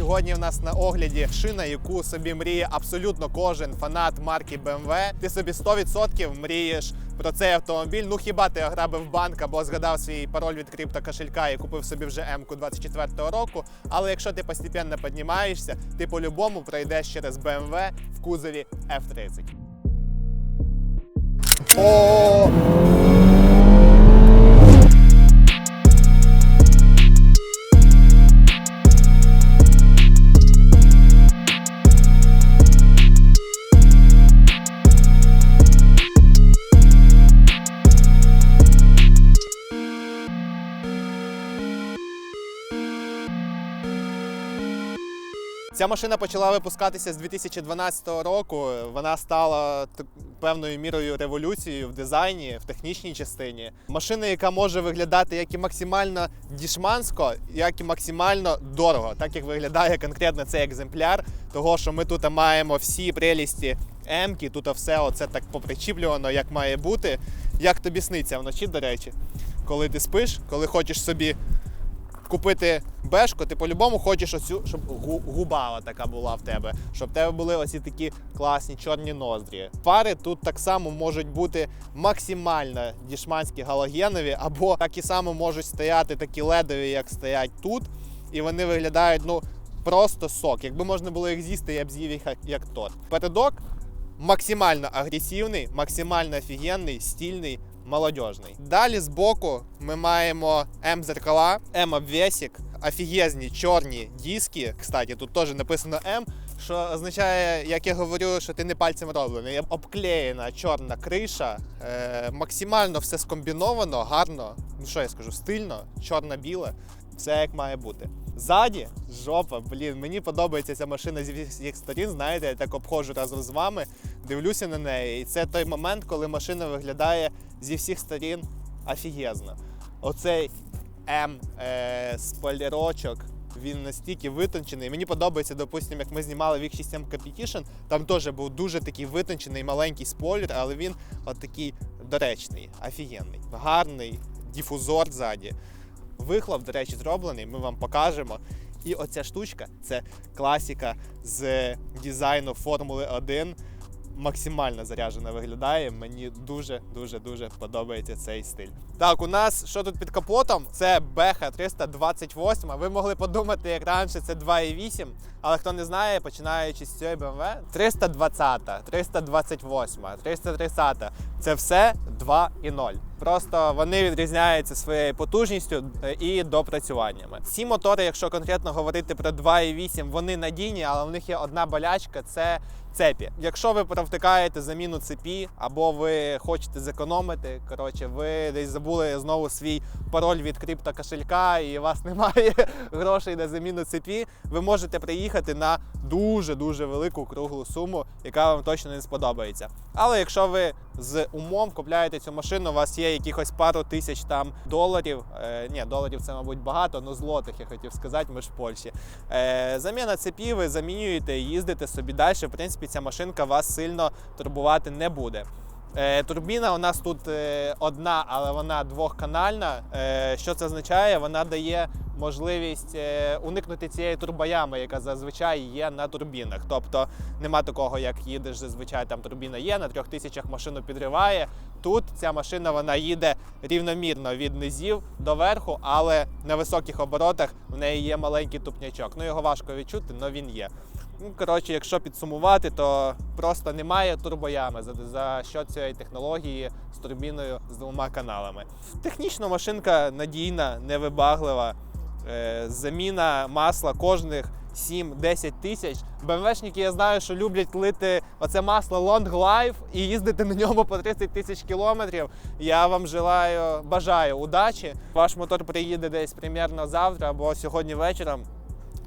Сьогодні в нас на огляді шина, яку собі мріє абсолютно кожен фанат марки BMW. Ти собі 100% мрієш про цей автомобіль. Ну хіба ти ограбив банк або згадав свій пароль від криптокошелька і купив собі вже М-ку 24-го року. Але якщо ти постепенно піднімаєшся, ти по-любому пройдеш через BMW в кузові F30. О! Ця машина почала випускатися з 2012 року. Вона стала певною мірою революцією в дизайні, в технічній частині. Машина, яка може виглядати як і максимально дішмансько, як і максимально дорого, так як виглядає конкретно цей екземпляр. Того, що ми тут маємо всі прелісті М-ки, тут все оце так попричіплювано, як має бути. Як тобі сниться вночі, до речі, коли ти спиш, коли хочеш собі купити бешку, ти по-любому хочеш оцю, щоб гу- губа така була в тебе, щоб в тебе були оці такі класні чорні ноздрі. Фари тут так само можуть бути максимально дішманські галогенові, або так і само можуть стояти такі ледові, як стоять тут, і вони виглядають ну просто сок. Якби можна було їх з'їсти, я б з'їв їх як- торт. Передок максимально агресивний, максимально офігенний, стильний, молодіжний. Далі збоку ми маємо М-зеркала, М-обвесик, офігезні чорні диски. Кстати, тут теж написано М, що означає, як я говорю, що ти не пальцем роблений. Обклеєна чорна криша, е, максимально все скомбіновано, гарно. Ну що я скажу, стильно, чорно-біле. Все як має бути. Ззаді жопа, блін, мені подобається ця машина зі всіх сторін. Знаєте, я так обходжу разом з вами, дивлюся на неї. І це той момент, коли машина виглядає зі всіх сторін офігезно. Оцей М е, спойлерочок. Він настільки витончений. Мені подобається, допустимо, як ми знімали в X6M Competition, там теж був дуже такий витончений маленький спойлер, але він от такий доречний, офігенний, гарний, дифузор ззаді. Вихлоп, до речі, зроблений, ми вам покажемо. І оця штучка це класіка з дизайну Формули 1. Максимально заряджено виглядає. Мені дуже дуже дуже подобається цей стиль. Так, у нас що тут під капотом? Це Беха 328. Ви могли подумати, як раніше це 2,8. Але хто не знає, починаючи з цієї BMW, 320, 328, 330 це все 2,0. Просто вони відрізняються своєю потужністю е, і допрацюваннями. Ці мотори, якщо конкретно говорити про 2,8, вони надійні, але в них є одна болячка це цепі. Якщо ви провтикаєте заміну цепі, або ви хочете зекономити, коротше, ви десь забули знову свій пароль від криптокошелька і у вас немає грошей на заміну цепі, ви можете приїхати на дуже дуже велику круглу суму, яка вам точно не сподобається. Але якщо ви з умом купляєте цю машину, у вас є якихось пару тисяч там доларів. Е, ні, доларів це, мабуть, багато, але злотих я хотів сказати, ми ж в Польщі. Е, заміна цепі, ви замінюєте, їздите собі далі. В принципі, ця машинка вас сильно турбувати не буде. Е, турбіна у нас тут е, одна, але вона двохканальна. Е, що це означає? Вона дає можливість е, уникнути цієї турбоями, яка зазвичай є на турбінах. Тобто нема такого, як їдеш зазвичай там турбіна є, на трьох тисячах машину підриває. Тут ця машина вона їде рівномірно від низів до верху, але на високих оборотах в неї є маленький тупнячок. Ну його важко відчути, але він є. Ну, коротше, якщо підсумувати, то просто немає турбоями за, за що цієї технології з турбіною з двома каналами. Технічно машинка надійна, невибаглива. Е, заміна масла кожних 7-10 тисяч. БМВшники я знаю, що люблять лити оце масло Long Life і їздити на ньому по 30 тисяч кілометрів. Я вам желаю, бажаю удачі. Ваш мотор приїде десь примерно завтра або сьогодні вечором.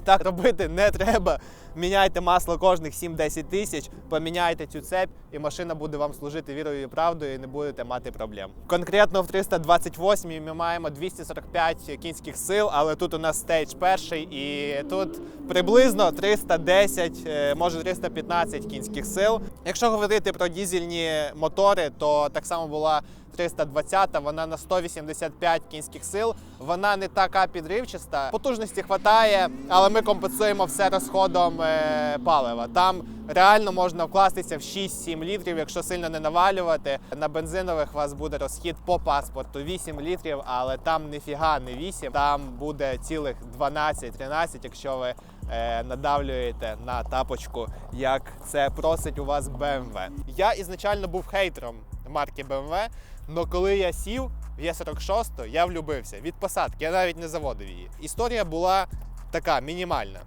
Так робити не треба. Міняйте масло кожних 7-10 тисяч, поміняйте цю цепь, і машина буде вам служити вірою і правдою, і не будете мати проблем. Конкретно в 328 ми маємо 245 кінських сил, але тут у нас стейдж перший, і тут приблизно 310, е, може 315 кінських сил. Якщо говорити про дізельні мотори, то так само була 320, вона на 185 кінських сил. Вона не така підривчаста. Потужності хватає, але ми компенсуємо все розходом е, палива. Там реально можна вкластися в 6-7 літрів, якщо сильно не навалювати. На бензинових у вас буде розхід по паспорту 8 літрів, але там ніфіга не 8, там буде цілих 12-13, якщо ви е, надавлюєте на тапочку, як це просить у вас BMW. Я ізначально був хейтером марки BMW, але коли я сів в Е46, я влюбився від посадки, я навіть не заводив її. Історія була така мінімальна.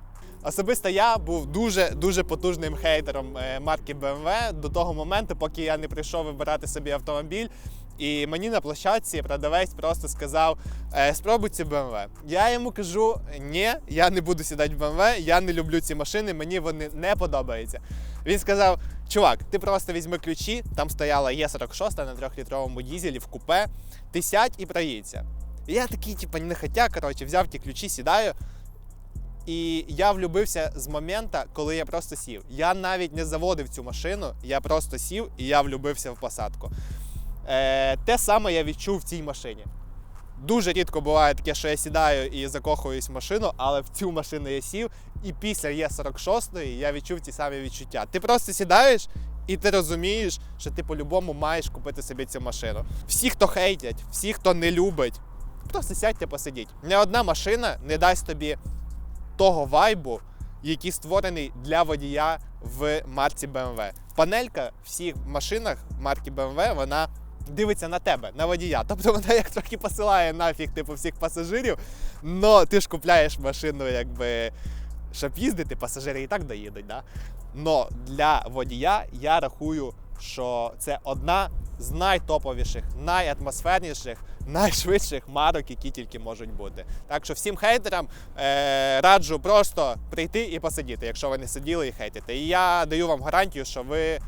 Особисто я був дуже дуже потужним хейтером е, марки BMW до того моменту, поки я не прийшов вибирати собі автомобіль. І мені на площадці продавець просто сказав: «Е, спробуй ці BMW. Я йому кажу: ні, я не буду сідати в BMW, я не люблю ці машини, мені вони не подобаються. Він сказав: чувак, ти просто візьми ключі, там стояла Е46 на трьохлітровому дізелі в купе, ти сядь і проїдься. І я такий, типу, не хотя, коротше, взяв ті ключі, сідаю. І я влюбився з моменту, коли я просто сів. Я навіть не заводив цю машину, я просто сів і я влюбився в посадку. Е, те саме я відчув в цій машині. Дуже рідко буває таке, що я сідаю і закохуюсь в машину, але в цю машину я сів, і після Є46 я відчув ті самі відчуття. Ти просто сідаєш і ти розумієш, що ти по-любому маєш купити собі цю машину. Всі, хто хейтять, всі, хто не любить, просто сядьте посидіть. Не одна машина не дасть тобі того вайбу, який створений для водія в марці BMW. Панелька в всіх машинах марки BMW, вона дивиться на тебе, на водія. Тобто вона як трохи посилає нафіг типу всіх пасажирів, але ти ж купляєш машину, якби. Щоб їздити, пасажири і так доїдуть. Да? Но для водія я рахую, що це одна з найтоповіших, найатмосферніших, найшвидших марок, які тільки можуть бути. Так що всім хейтерам е, раджу просто прийти і посидіти, якщо ви не сиділи і хейтите. І я даю вам гарантію, що ви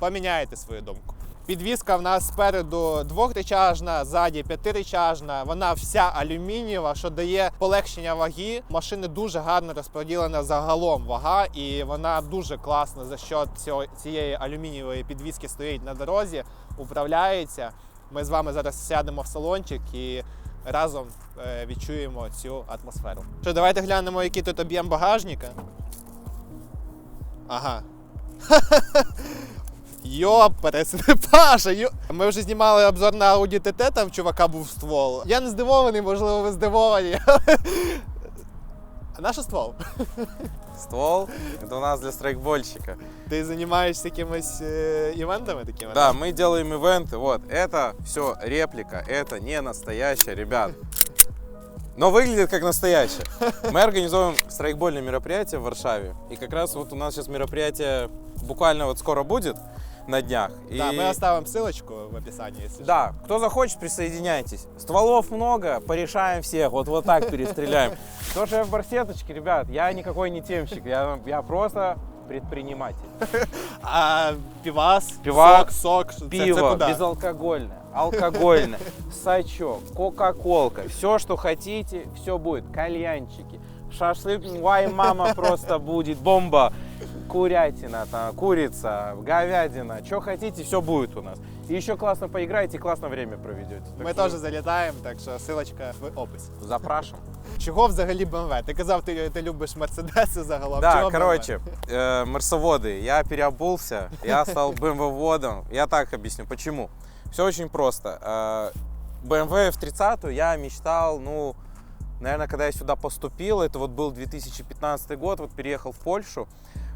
поміняєте свою думку. Підвізка в нас спереду двохречажна, ззаді п'ятиречажна. Вона вся алюмінієва, що дає полегшення ваги. Машини дуже гарно розподілена загалом вага, і вона дуже класно за що цієї алюмінієвої підвізки стоїть на дорозі, управляється. Ми з вами зараз сядемо в салончик і разом е, відчуємо цю атмосферу. Що, давайте глянемо, який тут об'єм багажника. Ага. Йоперес, Паша, йо... Ми вже знімали обзор на Audi TT, там в чувака був ствол. Я не здивований, можливо, ви здивовані. А наш ствол? Ствол это у нас для страйкбольщика. Ти займаєшся якимись е, івентами такими? Да, мы делаем ивенты. Вот, это все реплика, это не настоящее, ребят. Но выглядит как настоящее. Мы организуем страйкбольное мероприятие в Варшаве. И как раз вот у нас сейчас мероприятие буквально вот скоро будет на днях. И... Да, ми оставимо ссылочку в описании, если что. Да, кто захочет, присоединяйтесь. Стволов много, порешаем всех. Вот, вот так перестреляем. То, что я в барсеточке, ребят, я никакой не темщик. Я, я просто предприниматель. А півас, Пивас, сок, сок, Пиво безалкогольное, алкогольное, сачок, кока-колка, все, что хотите, все будет. Кальянчики, шашлык, вай, мама просто будет, бомба, курятина, там, курица, говядина, что хотите, все будет у нас. И еще классно поиграете, классно время проведете. Так Ми что теж залітаємо, так що ссылочка в описі. Запрашиваем. Чого взагалі BMW? Ти казав, ти, ти любиш мерседеси загалом. Да, Чого короче, э, мерсоводы. Я переобулся, я стал BMW-водом. Я так объясню, почему. Все очень просто. Э, BMW F30 я мечтал, ну, наверное, когда я сюда поступил, это вот был 2015 год, вот переехал в Польшу.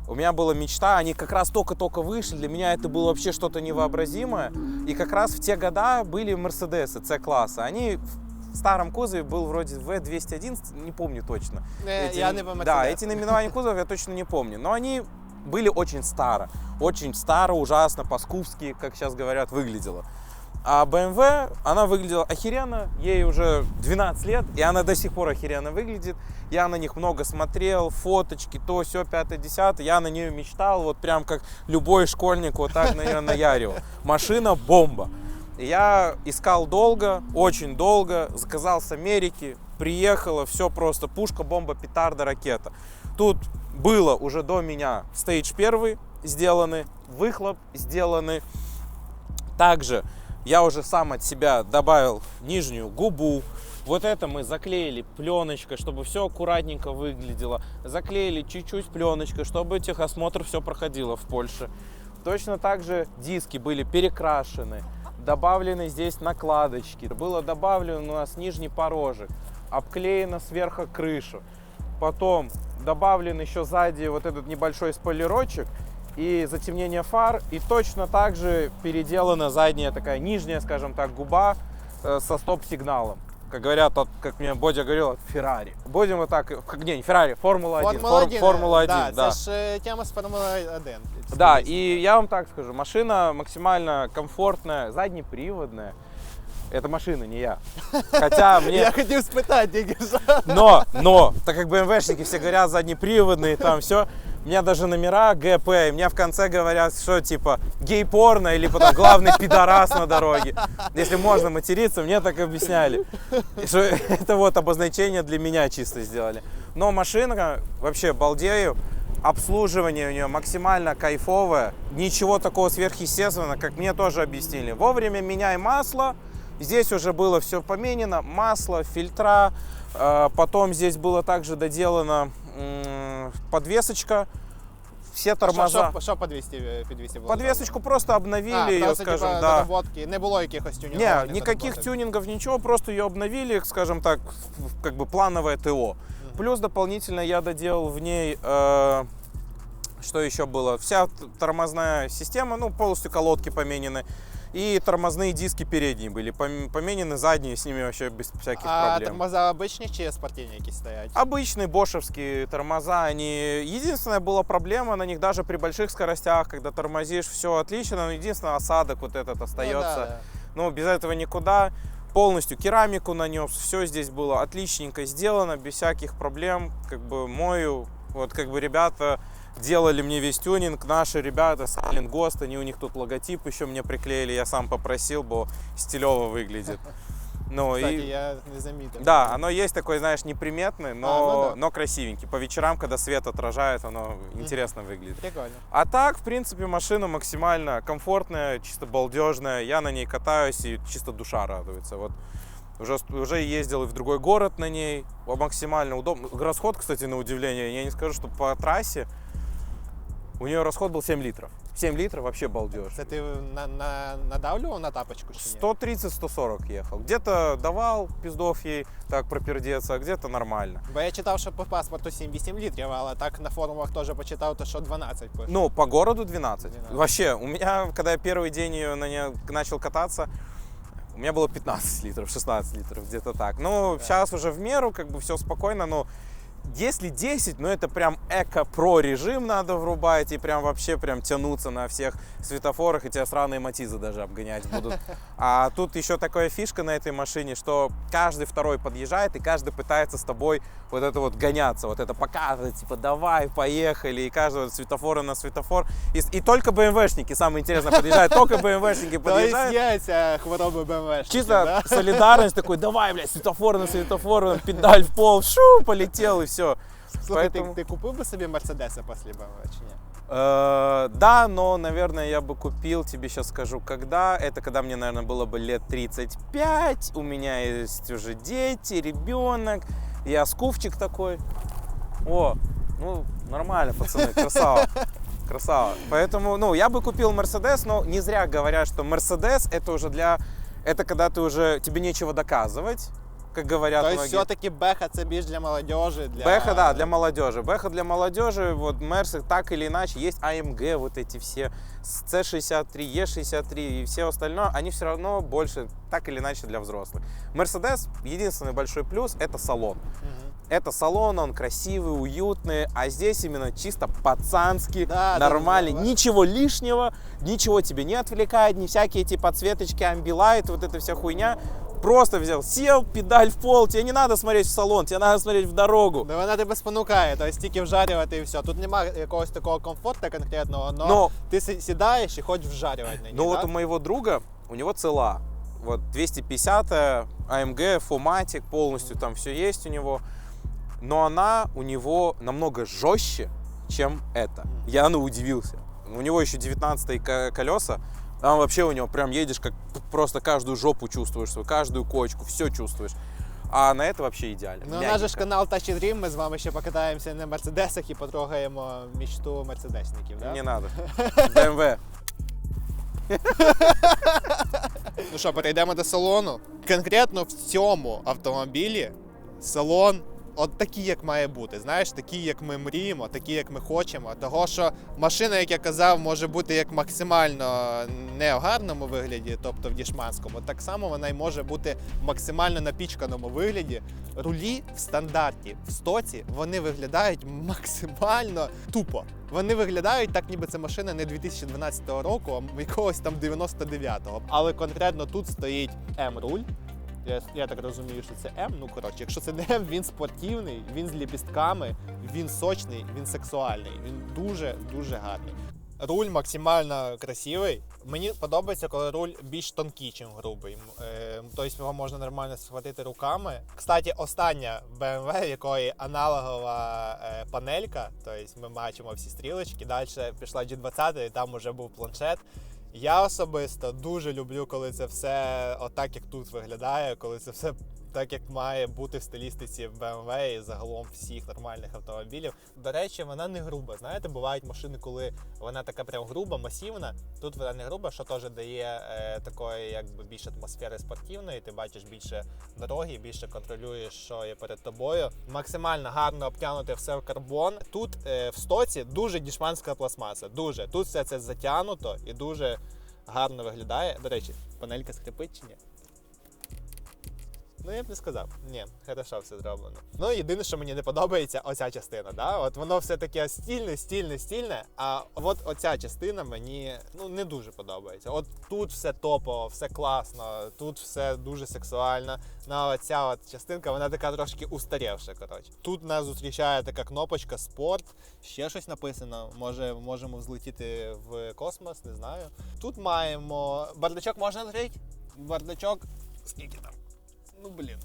У меня была мечта, они как раз только-только вышли, для меня это было вообще что-то невообразимое. И как раз в те года были Мерседесы C-класса. Они в старом кузове был вроде V211, не помню точно. Не, Эти- я не по Да, Мерседесу. эти наименования кузова я точно не помню. Но они были очень старо. Очень старо, ужасно, по-скупски, как сейчас говорят, выглядело. А BMW, она выглядела охеренно, ей уже 12 лет, и она до сих пор охеренно выглядит. Я на них много смотрел, фоточки, то, все, пятое, десятое. Я на нее мечтал, вот прям как любой школьник вот так на нее наяривал. Машина бомба. Я искал долго, очень долго, заказал с Америки, приехала, все просто, пушка, бомба, петарда, ракета. Тут было уже до меня стейдж первый сделаны, выхлоп сделаны. Также Я уже сам от себя добавил нижнюю губу. Вот это мы заклеили пленочкой, чтобы все аккуратненько выглядело. Заклеили чуть-чуть пленочкой, чтобы техосмотр все проходило в Польше. Точно так же диски были перекрашены, добавлены здесь накладочки. Было добавлен у нас нижний порожек, обклеена сверху крыша. Потом добавлен еще сзади вот этот небольшой спойлерочек и затемнение фар. И точно так же переделана задняя такая нижняя, скажем так, губа э, со стоп-сигналом. Как говорят, от, как мне Бодя говорил, от Феррари. Будем вот так, не, не Феррари, Формула-1. Формула Фор- 1, Формула-1, да, да. Це ж тема з Формули 1. Да, и я вам так скажу, машина максимально комфортная, заднеприводная. Это машина, не я. Хотя мне... Я спитати, тільки що. Но, но, так как БМВшники все говорят заднеприводные, там все, у меня даже номера ГП, и мне в конце говорят, что типа гей-порно или потом главный пидорас на дороге. Если можно материться, мне так объясняли. Что это вот обозначение для меня чисто сделали. Но машина вообще балдею. Обслуживание у нее максимально кайфовое. Ничего такого сверхъестественного, как мне тоже объяснили. Вовремя меняй масло. Здесь уже было все поменено. Масло, фильтра. Э, Потом здесь было также доделана м, подвесочка. Все тормоза. Що, що, що по 200, під 200 було? Подвесочку просто обновили а, ее, просто, скажем, типа, да. доработки. Не було якихось тюнінгів? Не, никаких тюнингов, ничего, просто ее обновили, скажем так, в- как бы плановое ТО. Плюс дополнительно я доделал в ней, э, что еще было, вся т- тормозная система, ну, полностью колодки поменены. И тормозные диски передние были пом- поменены, задние с ними вообще без всяких А проблем. тормоза обичні чи спортивні якісь стоять? Обычные бошевские тормоза, они... Единственная была проблема на них даже при больших скоростях, когда тормозишь, все отлично, но единственное осадок вот этот Ну, остается. да, да. Ну, без этого никуда. Полностью керамику нанес, все здесь было отличненько сделано, без всяких проблем. Как бы мою, вот как бы ребята делали мне весь тюнинг, наши ребята, Silent Ghost, они у них тут логотип еще мне приклеили, я сам попросил, бо стилево выглядит. Ну Кстати, и... я не замітив. Да, оно есть такой, знаешь, неприметный, но, А, ну да. но красивенький. По вечерам, когда свет отражает, оно интересно выглядит. Прикольно. А так, в принципе, машина максимально комфортная, чисто балдежная. Я на ней катаюсь, и чисто душа радуется. Вот уже, уже ездил и в другой город на ней. Максимально удобно. Расход, кстати, на удивление, я не скажу, что по трассе у нее расход был 7 литров. 7 литров вообще балдеж. Це ти на, на, надавлював на тапочку чи ні? 130-140 ехал. Где-то давал пиздов ей так пропердеться, а где-то нормально. Бо я читав, що по паспорту 7-8 літрів, але так на форумах теж почитав, то що 12 пише. Ну, по городу 12. 12. Вообще, у меня, когда я первый день ее на ней начал кататься, у меня было 15 литров, 16 литров, где-то так. Ну, Да. сейчас уже в меру, как бы все спокойно, но если 10, ну это прям эко-про режим надо врубать и прям вообще прям тянуться на всех светофорах, и тебя сраные матизы даже обгонять будут. А тут еще такая фишка на этой машине, что каждый второй подъезжает, и каждый пытается с тобой вот это вот гоняться, вот это показывать, типа давай, поехали, и каждый вот светофора на светофор. И, с- и только БМВшники, самое интересное, подъезжают, только БМВшники То подъезжают. є ця хвороба БМВ. Чисто да? солидарность такой, давай, блядь, светофор на светофор, педаль в пол, шу, полетел и все. Слухай, Поэтому- ти, ти купив би собі Мерседеса після БМВ чи ні? Э, да, но, наверное, я бы купил, тебе сейчас скажу, когда. Это когда мне, наверное, было бы лет 35, у меня есть уже дети, ребенок, я скуфчик такой. О, ну, нормально, пацаны, красава. Красава. Поэтому, ну, я бы купил Мерседес, но не зря говорят, что Мерседес это уже для... Это когда ты уже, тебе нечего доказывать, Как говорят Тобто многие. все-таки Беха це більш для молодежи, для... Бэха, да, для молодежи. Бэха для молодежи, вот Мерсы так или иначе, есть AMG, вот эти все, C63, E63 и все остальное, они все равно больше так или иначе для взрослых. Мерседес, единственный большой плюс, это салон. Это салон, он красивый, уютный, а здесь именно чисто пацанский, Да, да, нормальный, да. ничего лишнего, ничего тебе не отвлекает, ни всякие эти подсветочки, амбилайт, вот эта вся хуйня. Просто взял, сел, педаль в пол, тебе не надо смотреть в салон, тебе надо смотреть в дорогу. Да вона тебе спонукає, тобто тільки вжарювати і все. Тут немає якогось такого комфорту конкретного, але Но ти сі- сідаєш і хочеш вжарювати на ній. Ну вот да? у моего друга, у него цела. Вот 250 AMG, Фоматик, полностью там все есть у него. Но она у него намного жестче, чем это. Я ну, удивился. У него еще 19 колеса, Там вообще у него прям едешь, как п- просто каждую жопу чувствуешь, свою, каждую кочку, все чувствуешь. А на это вообще идеально. Ну, у нас же ж Мягенько. канал Touch and Dream, ми з вами ще покатаємося на мерседесах і потрогаємо мічту мерседесників. Да? Не надо. BMW. Ну що, перейдемо до салону. Конкретно в цьому автомобілі салон от такий, як має бути. Знаєш, такий, як ми мріємо, такий, як ми хочемо. Того, що машина, як я казав, може бути як максимально не в гарному вигляді, тобто в дішманському, так само вона й може бути в максимально напічканому вигляді. Рулі в стандарті в стоці вони виглядають максимально тупо. Вони виглядають так, ніби це машина не 2012 року, а якогось там 99-го. Але конкретно тут стоїть М-руль. Я, я так розумію, що це М. Ну коротше, якщо це не М, він спортивний, він з ліпістками, він сочний, він сексуальний, він дуже дуже гарний. Руль максимально красивий. Мені подобається, коли руль більш тонкий, ніж грубий. Е, тобто його можна нормально схватити руками. Кстати, остання BMW, якої аналогова е, панелька, тобто ми бачимо всі стрілочки. Далі пішла G20, і там вже був планшет. Я особисто дуже люблю, коли це все отак, як тут виглядає, коли це все так, як має бути в стилістиці BMW і загалом всіх нормальних автомобілів. До речі, вона не груба. Знаєте, бувають машини, коли вона така прям груба, масивна. Тут вона не груба, що теж дає е, такої, якби більш атмосфери спортивної. Ти бачиш більше дороги, більше контролюєш, що є перед тобою. Максимально гарно обтягнуте все в карбон. Тут е, в стоці дуже дішманська пластмаса. Дуже тут все це затягнуто і дуже гарно виглядає. До речі, панелька скрипить чи ні? Ну, я б не сказав. Ні, хорошо все зроблено. Ну, єдине, що мені не подобається, оця частина. Да? От воно все таке стільне, стільне, стільне. А от оця частина мені ну, не дуже подобається. От тут все топово, все класно, тут все дуже сексуально. Ну, а оця от частинка, вона така трошки устарівша. Коротше. Тут нас зустрічає така кнопочка спорт, ще щось написано. Може, можемо взлетіти в космос, не знаю. Тут маємо. Бардачок можна відкрити? Бардачок. Скільки там? Ну блін.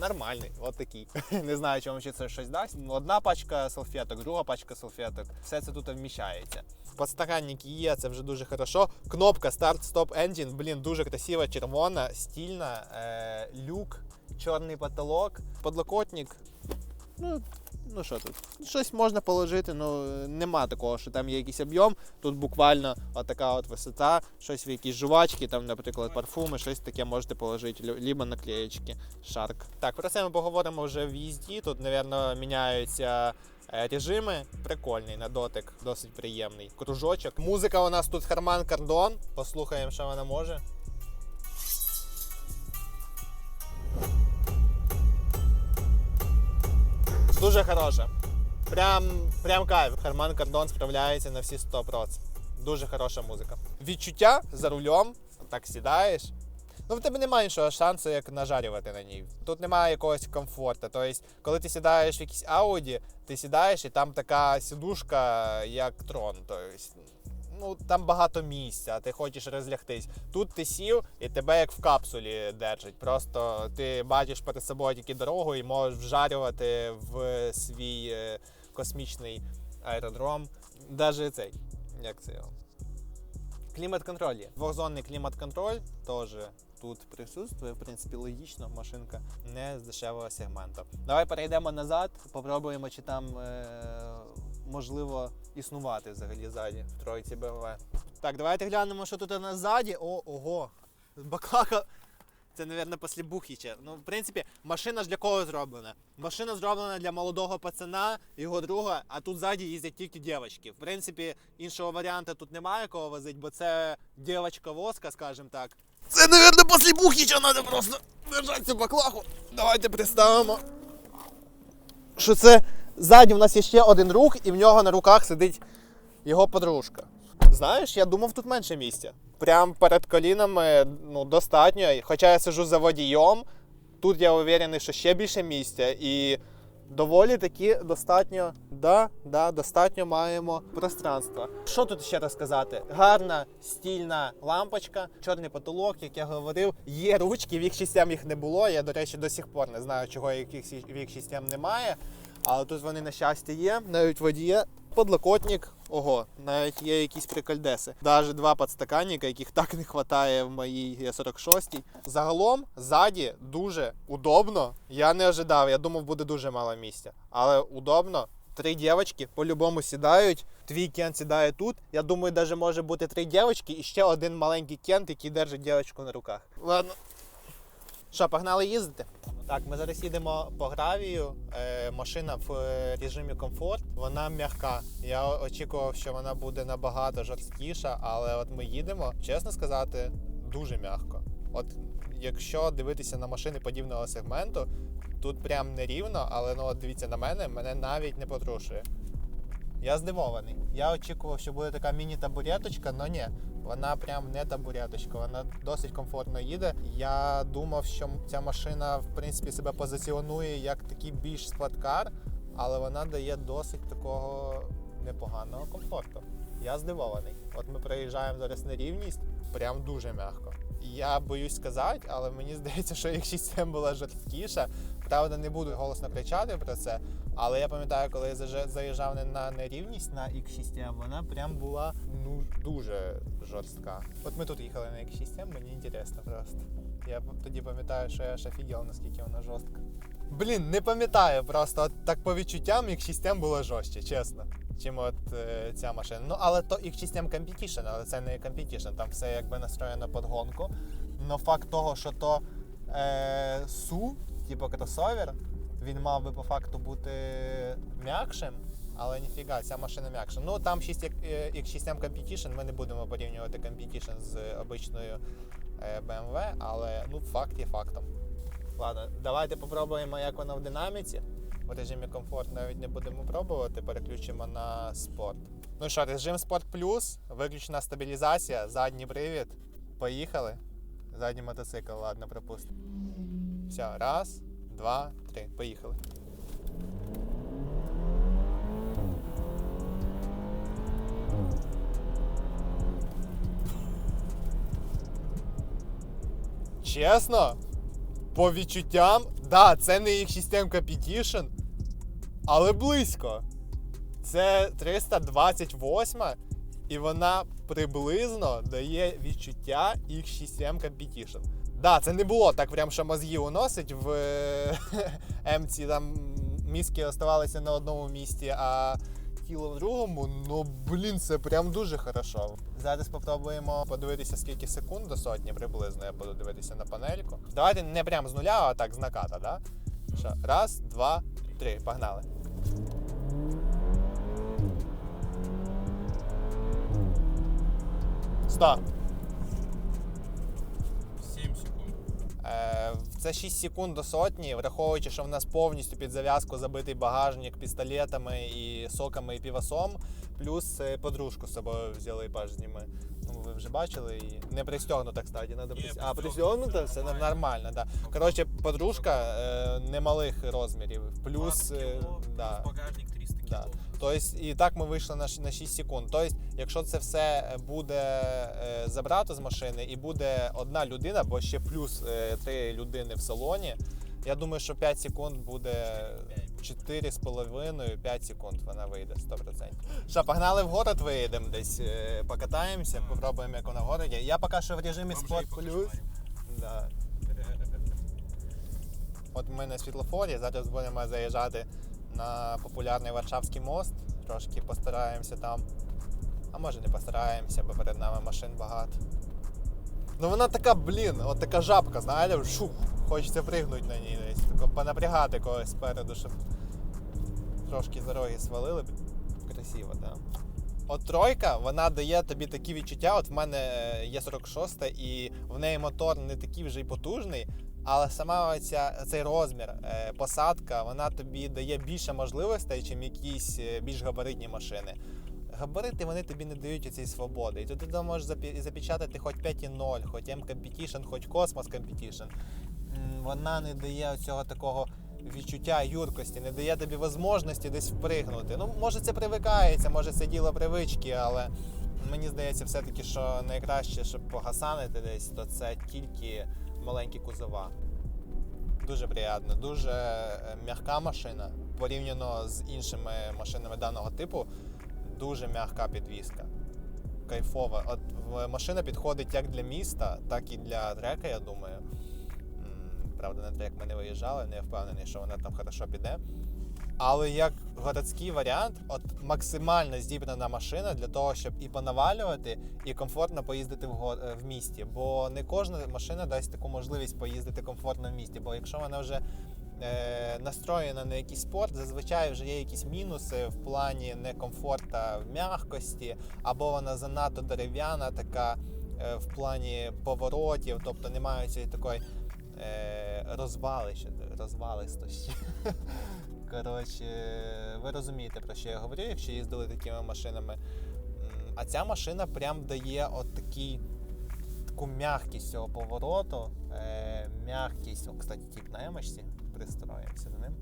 Нормальний, от такий. Не знаю, чому ще це щось дасть. Ну, Одна пачка салфеток, друга пачка салфеток. Все це тут вміщається. Подстаканник є, це вже дуже хорошо. Кнопка старт-стоп Engine, блін, дуже красива, червона, стільна, е, люк, чорний потолок, подлокотник. Ну, ну що тут? Щось можна положити, ну нема такого, що там є якийсь об'єм. Тут буквально отака от висота, щось в якісь жувачки, там, наприклад, парфуми, щось таке можете положити, либо наклеєчки, шарк. Так, про це ми поговоримо вже в їзді. Тут, мабуть, міняються. е, Режими прикольний на дотик, досить приємний. Кружочок. Музика у нас тут Харман Кардон. Послухаємо, що вона може. Дуже хороша. Прям, прям кайф. Харман Кардон справляється на всі 100%. Дуже хороша музика. Відчуття за рулем, так сідаєш. Ну, в тебе немає іншого шансу, як нажарювати на ній. Тут немає якогось комфорту. Тобто, коли ти сідаєш в якійсь Ауді, ти сідаєш і там така сідушка, як трон. Тобто, ну, там багато місця, ти хочеш розлягтись. Тут ти сів і тебе як в капсулі держать. Просто ти бачиш перед собою тільки дорогу і можеш вжарювати в свій е, космічний аеродром. Даже цей, як це його? Клімат-контроль є. Двохзонний клімат-контроль теж тут присутствує. В принципі, логічно, машинка не з дешевого сегменту. Давай перейдемо назад, попробуємо, чи там е- можливо існувати взагалі ззаді в тройці BMW. Так, давайте глянемо, що тут у ззаді. О, ого! Баклака. Це, мабуть, після Бухіча. Ну, в принципі, машина ж для кого зроблена? Машина зроблена для молодого пацана, його друга, а тут ззаді їздять тільки дівчатки. В принципі, іншого варіанту тут немає кого возити, бо це дівчинка воска, скажімо так. Це, мабуть, після Бухіча треба просто держати цю баклаху. Давайте представимо. Що це ззаді в нас є ще один рух, і в нього на руках сидить його подружка. Знаєш, я думав, тут менше місця. Прям перед колінами ну, достатньо. Хоча я сижу за водієм, тут я уверений, що ще більше місця. І доволі таки достатньо, да, да, достатньо маємо пространства. Що тут ще розказати? Гарна стільна лампочка, чорний потолок, як я говорив, є ручки, в їх частям їх не було. Я, до речі, до сих пор не знаю, чого в їх частям немає. Але тут вони, на щастя, є. Навіть водія Подлокотник, ого, навіть є якісь прикольдеси. Навіть два подстаканника, яких так не вистачає в моїй 46-й. Загалом ззаді дуже удобно. Я не ожидав, я думав, буде дуже мало місця. Але удобно. Три дівчатки по-любому сідають. Твій кент сідає тут. Я думаю, навіть може бути три дівчатки і ще один маленький кент, який держить дівчатку на руках. Ладно. Що, погнали їздити? Так, ми зараз їдемо по гравію. Е, машина в е, режимі комфорт. Вона м'яка. Я очікував, що вона буде набагато жорсткіша, але от ми їдемо, чесно сказати, дуже м'яко. От якщо дивитися на машини подібного сегменту, тут прям нерівно, але ну от дивіться на мене, мене навіть не потрушує. Я здивований. Я очікував, що буде така міні-табуреточка, але ні. Вона прям не табуреточка, вона досить комфортно їде. Я думав, що ця машина в принципі себе позиціонує як такий більш спорткар, але вона дає досить такого непоганого комфорту. Я здивований. От ми приїжджаємо зараз на рівність, прям дуже м'яко. Я боюсь сказати, але мені здається, що як 6 була жорсткіша. Правда, не буду голосно кричати про це. Але я пам'ятаю, коли я заїжджав на нерівність на X6, вона прям була ну дуже жорстка. От ми тут їхали на X6, мені інтересно просто. Я тоді пам'ятаю, що я ж офігел, наскільки вона жорстка. Блін, не пам'ятаю просто от так по відчуттям X6 було жорстче, чесно. Чим от е, ця машина. Ну, але то X6 Competition, але це не Competition, там все якби настроєно під гонку. Но факт того, що то е, су, типу кросовер, він мав би по факту бути м'якшим, але ніфіга, ця машина м'якша. Ну там 6 як- е, X6M Competition, ми не будемо порівнювати Competition з обичною е, BMW, але ну факт є фактом. Ладно, давайте попробуємо, як вона в динаміці. В режимі комфорт навіть не будемо пробувати, переключимо на спорт. Ну що, режим спорт плюс, виключена стабілізація, задній привід. Поїхали. Задній мотоцикл, ладно, пропустимо. Все, раз, два, три. Поїхали. Чесно, по відчуттям, да, це не X6M Competition, але близько. Це 328 і вона приблизно дає відчуття X6M Competition. Да, це не було так прям, що мозги уносить в е, МЦ, там мізки оставалися на одному місці, а тіло в другому. Ну блін, це прям дуже хорошо. Зараз спробуємо подивитися, скільки секунд до сотні приблизно я буду дивитися на панельку. Давайте не прям з нуля, а так з наката, да? Що? Раз, два, три, погнали. Стоп. Це 6 секунд до сотні, враховуючи, що в нас повністю під зав'язку забитий багажник пістолетами і соками і півасом, плюс е, подружку з собою взяли паж зніми. Ну, ви вже бачили її. Не пристегнута, кстати. Надо Ні, пристегнута. А, пристегнута, все нормально. нормально, да. Коротше, подружка е, немалих розмірів. Плюс. 20 е, да. плюс багажник 300 кило. Да. Тобто, і так ми вийшли на, на 6 секунд. Тобто, якщо це все буде е, забрати з машини і буде одна людина, бо ще плюс е, три людини в салоні, я думаю, що 5 секунд буде 4,5-5 секунд вона вийде 100%. Що, погнали в город, виїдемо десь, е, покатаємося, попробуємо, як вона в городі. Я поки що в режимі спорт плюс. Да. От ми на світлофорі, зараз будемо заїжджати на популярний Варшавський мост. Трошки постараємося там. А може не постараємося, бо перед нами машин багато. Ну вона така, блін, от така жабка, знаєте, шух, хочеться пригнути на ній десь. Тако понапрягати когось спереду, щоб трошки з дороги свалили. Красиво, так. Да. От тройка, вона дає тобі такі відчуття. От в мене е, є 46 і в неї мотор не такий вже й потужний, але сама ця, цей розмір, е, посадка, вона тобі дає більше можливостей, ніж якісь е, більш габаритні машини. Габарити вони тобі не дають цієї свободи. І ти можеш запечатати хоч 5.0, хоч M-Competition, хоч Cosmos Competition. Вона не дає цього такого відчуття юркості, не дає тобі можливості десь впригнути. Ну, може, це привикається, може це діло привички, але мені здається, все-таки, що найкраще, щоб погасанити десь, то це тільки маленькі кузова. Дуже приємно, дуже е, м'яка машина порівняно з іншими машинами даного типу. дуже м'яка підвізка. Кайфова. От машина підходить як для міста, так і для трека, я думаю. Правда, на трек ми не виїжджали, не впевнений, що вона там хорошо піде. Але як городський варіант, от максимально зібрана машина для того, щоб і понавалювати, і комфортно поїздити в, го- е, в місті. Бо не кожна машина дасть таку можливість поїздити комфортно в місті. Бо якщо вона вже е, настроєна на якийсь спорт, зазвичай вже є якісь мінуси в плані некомфорта в м'якості, або вона занадто дерев'яна, така е, в плані поворотів, тобто немає цієї такої е, розвалища, розвалистості. Коротше, ви розумієте, про що я говорю, якщо їздили такими машинами. А ця машина прям дає от такий, таку м'якість цього повороту. Е, м'якість, о, кстати, тип на емочці, пристроїмося до ним.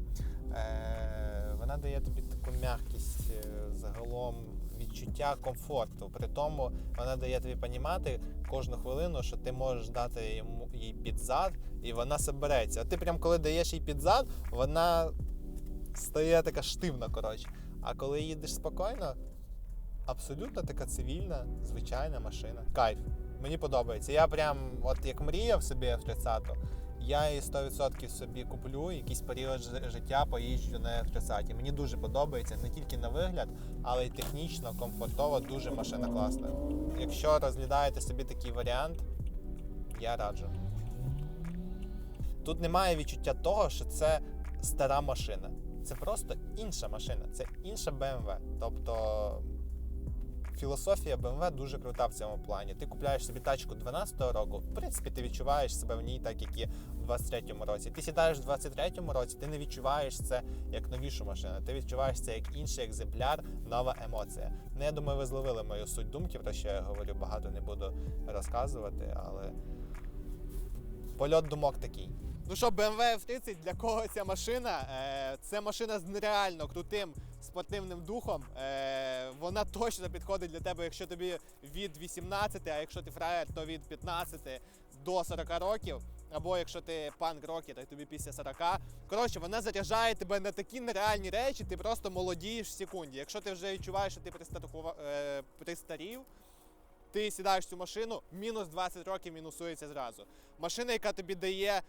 Е, вона дає тобі таку м'якість е, загалом відчуття комфорту. При тому вона дає тобі понімати кожну хвилину, що ти можеш дати йому їй підзад, і вона собереться. А ти прям коли даєш їй підзад, вона стає така штивна, коротше. А коли їдеш спокійно, абсолютно така цивільна, звичайна машина. Кайф. Мені подобається. Я прям, от як мріяв собі F30, я її 100% собі куплю, якийсь період життя поїжджу на F30. Мені дуже подобається не тільки на вигляд, але й технічно, комфортово, дуже машина класна. Якщо розглядаєте собі такий варіант, я раджу. Тут немає відчуття того, що це стара машина. Це просто інша машина, це інша BMW. Тобто філософія BMW дуже крута в цьому плані. Ти купляєш собі тачку 12-го року, в принципі, ти відчуваєш себе в ній так, як і в 23-му році. Ти сідаєш в 23-му році, ти не відчуваєш це як новішу машину, ти відчуваєш це як інший екземпляр, нова емоція. Ну, я думаю, ви зловили мою суть думки, про що я говорю, багато не буду розказувати, але польот думок такий. Ну що, BMW F30, для кого ця машина? Е, це машина з нереально крутим спортивним духом. Е, вона точно підходить для тебе, якщо тобі від 18, а якщо ти фраєр, то від 15 до 40 років. Або якщо ти панк рокер, і тобі після 40. Коротше, вона заряджає тебе на такі нереальні речі, ти просто молодієш в секунді. Якщо ти вже відчуваєш, що ти е, пристарів, ти сідаєш в цю машину, мінус 20 років мінусується зразу. Машина, яка тобі дає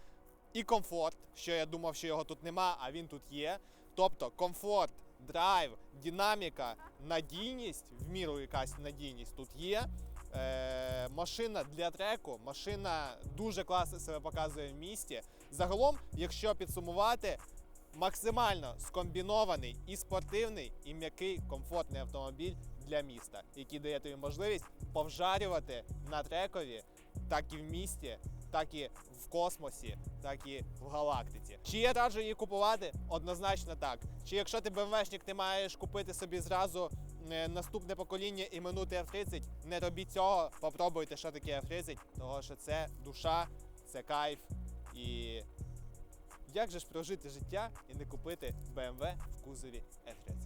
і комфорт, що я думав, що його тут нема, а він тут є. Тобто комфорт, драйв, динаміка, надійність, в міру якась надійність тут є. Е, машина для треку, машина дуже класно себе показує в місті. Загалом, якщо підсумувати, максимально скомбінований і спортивний, і м'який комфортний автомобіль для міста, який дає тобі можливість повжарювати на трекові, так і в місті, так і в космосі, так і в галактиці. Чи я раджу її купувати? Однозначно так. Чи якщо ти БМВшник, ти маєш купити собі зразу е, наступне покоління і минути F30, не робіть цього, попробуйте, що таке F30, тому що це душа, це кайф і як же ж прожити життя і не купити BMW в кузові F30?